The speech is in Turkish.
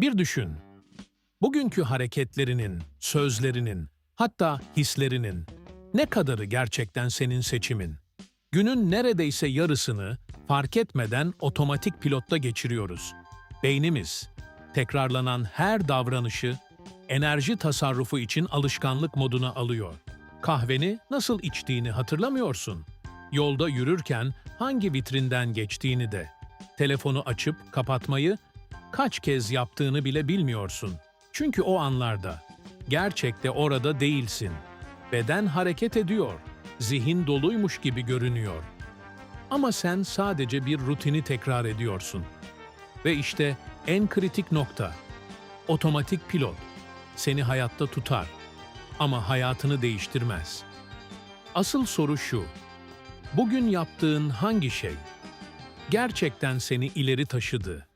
Bir düşün. Bugünkü hareketlerinin, sözlerinin, hatta hislerinin ne kadarı gerçekten senin seçimin? Günün neredeyse yarısını fark etmeden otomatik pilotta geçiriyoruz. Beynimiz tekrarlanan her davranışı enerji tasarrufu için alışkanlık moduna alıyor. Kahveni nasıl içtiğini hatırlamıyorsun. Yolda yürürken hangi vitrinden geçtiğini de. Telefonu açıp kapatmayı kaç kez yaptığını bile bilmiyorsun. Çünkü o anlarda gerçekte orada değilsin. Beden hareket ediyor. Zihin doluymuş gibi görünüyor. Ama sen sadece bir rutini tekrar ediyorsun. Ve işte en kritik nokta. Otomatik pilot seni hayatta tutar ama hayatını değiştirmez. Asıl soru şu. Bugün yaptığın hangi şey gerçekten seni ileri taşıdı?